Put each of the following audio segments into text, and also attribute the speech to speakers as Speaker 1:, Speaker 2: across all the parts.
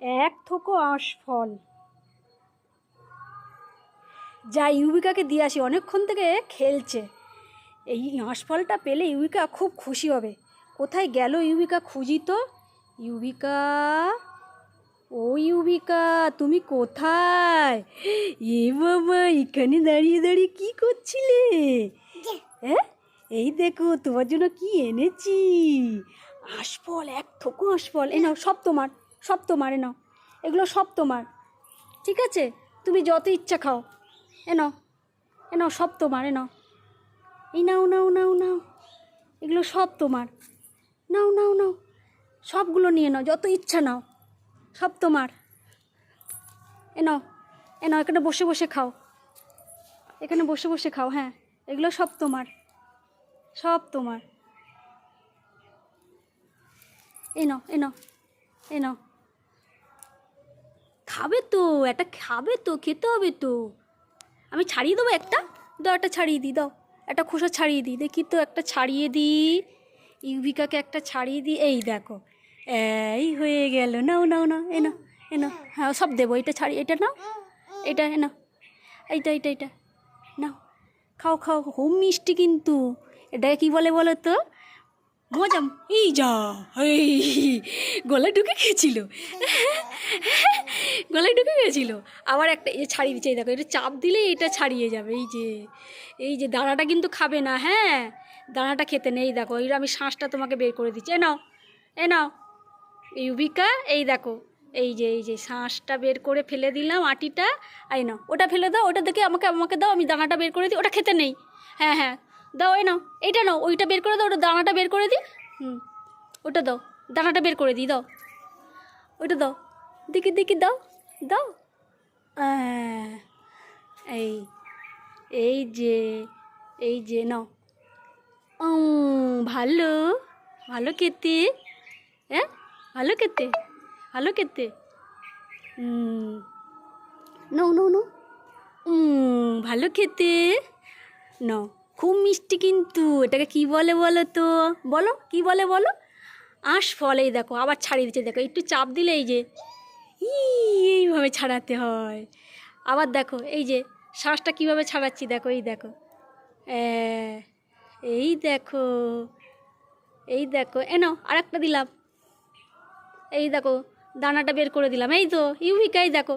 Speaker 1: এক থোকো আঁশফল যা ইউবিকাকে দিয়ে আসি, অনেকক্ষণ থেকে খেলছে। এই আঁশফলটা পেলে ইউবিকা খুব খুশি হবে। কোথায় গেল ইউবিকা খুঁজি তো? ইউবিকা, ও ইউবিকা, তুমি কোথায়? এ বাবা, এখানে দাঁড়িয়ে দাঁড়িয়ে কি করছিলে? হ্যাঁ এই দেখো, তোমার জন্য কি এনেছি? আশফল এক থোকো আশফল এ নাও, সব তোমার। সব তোমার, এ নাও। এগুলো সব তোমার। ঠিক আছে? তুমি যত ইচ্ছা খাও। এ নাও। এ নাও, সব তোমার, এ নাও। এই নাও নাও নাও নাও। এগুলো সব তোমার। নাও নাও নাও। সবগুলো নিয়ে নাও, যত ইচ্ছা নাও। সব তোমার। এ নাও এ নাও, এখানে বসে বসে খাও। এখানে বসে বসে খাও হ্যাঁ। এগুলো সব তোমার। সব তোমার। এ নাও এ নাও এ নাও। খাবে তো, একটা খাবে তো, খেতে হবে তো। আমি ছাড়িয়ে দেবো একটা? দাও একটা ছাড়িয়ে দিই, দাও। একটা খোসা ছাড়িয়ে দিই, দেখি তো একটা ছাড়িয়ে দিই। ইউভিকাকে একটা ছাড়িয়ে দিই, এই দেখো। এই হয়ে গেল, নাও নাও নাও, এ নাও এ নাও। হ্যাঁ সব দেবো, এটা ছাড়ি, এটা নাও, এটা, এ নাও। এইটা এইটা এইটা, নাও। খাও খাও, হোম মিষ্টি কিন্তু। এটাকে কি বলে বলো তো? মজাম এই যা গলায় ঢুকে গেছিল। গলায় ঢুকে গেছিল। আবার একটা এ ছাড়িয়ে দিচ্ছে দেখো, এটা চাপ দিলে এটা ছাড়িয়ে যাবে, এই যে এই যে দানাটা কিন্তু খাবে না হ্যাঁ? দানাটা খেতে নেই দেখো, এই আমি শ্বাসটা তোমাকে বের করে দিচ্ছি। এ নাও এ নাও ইউবিকা এই দেখো, এই যে এই যে শ্বাসটা বের করে ফেলে দিলাম আটিটা এই নাও, ওটা ফেলে দাও, ওটা দেখে আমাকে আমাকে দাও, আমি দানাটা বের করে দিই, ওটা খেতে নেই। হ্যাঁ হ্যাঁ দাও এই নাও এইটা নাও ওইটা বের করে দাও ওটা দানাটা বের করে দিই হুম ওটা দাও দানাটা বের করে দিই দাও। ওইটা দাও দেখি দেখি দাও দাও। এই এই যে এই যে নাও। উম, ভালো ভালো খেতে হ্যাঁ ভালো খেতে ভালো খেতে। নো নো নো ভালো খেতে নাও। খুব মিষ্টি কিন্তু, এটাকে কি বলে বলো তো? বলো, কি বলে বলো? আঁশ ফল দেখো, আবার ছাড়িয়ে দিচ্ছে, দেখো, একটু চাপ দিলে এই যে, ই, এইভাবে ছাড়াতে হয়। আবার দেখো, এই যে শ্বাসটা কীভাবে ছাড়াচ্ছি, দেখো, এই দেখো এই দেখো এই দেখো, এ নাও আর একটা দিলাম। এই দেখো, দানাটা বের করে দিলাম, এই তো ইউভিকাই দেখো,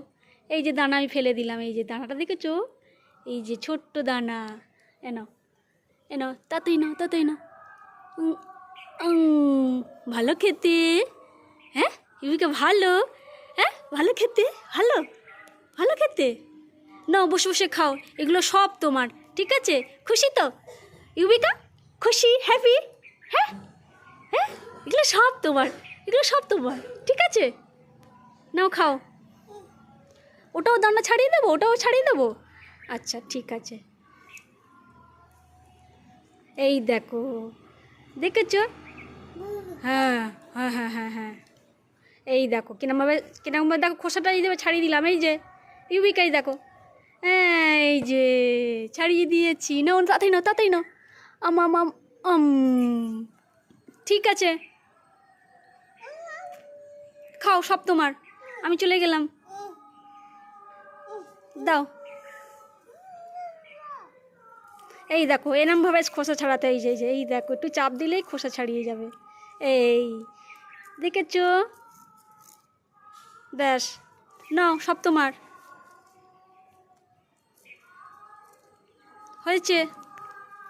Speaker 1: এই যে দানা আমি ফেলে দিলাম, এই যে দানাটা দেখেছ? এই যে ছোট্ট দানা এনো এনো তাতেই নাও তাতেই নাও ভালো খেতে হ্যাঁ ইউভিকা ভালো হ্যাঁ ভালো খেতে ভালো ভালো খেতে নাও বসে বসে খাও এগুলো সব তোমার ঠিক আছে খুশি তো ইউবিকা খুশি হ্যাপি হ্যাঁ হ্যাঁ এগুলো সব তোমার এগুলো সব তোমার ঠিক আছে নাও খাও ওটাও দানা ছাড়িয়ে দেবো ওটাও ছাড়িয়ে দেবো আচ্ছা ঠিক আছে এই দেখো। দেখেছ? হ্যাঁ হ্যাঁ হ্যাঁ হ্যাঁ হ্যাঁ। এই দেখো কিরমভাবে কিরমভাবে দেখো, খোসাটা এই ছাড়িয়ে দিলাম, এই যে ইউবিকাই দেখো। এই যে, ছাড়িয়ে দিয়েছি। নাও তাতেই নাও তাতেই নাও। আম আম আম। ঠিক আছে। খাও, সব তোমার। আমি চলে গেলাম। দাও। এই দেখো এরমভাবে খোসা ছাড়াতে এই যে, এই দেখো, একটু চাপ দিলেই খোসা ছাড়িয়ে যাবে। এই, দেখেছ? ব্যাস, নাও, সব তোমার। হয়েছে?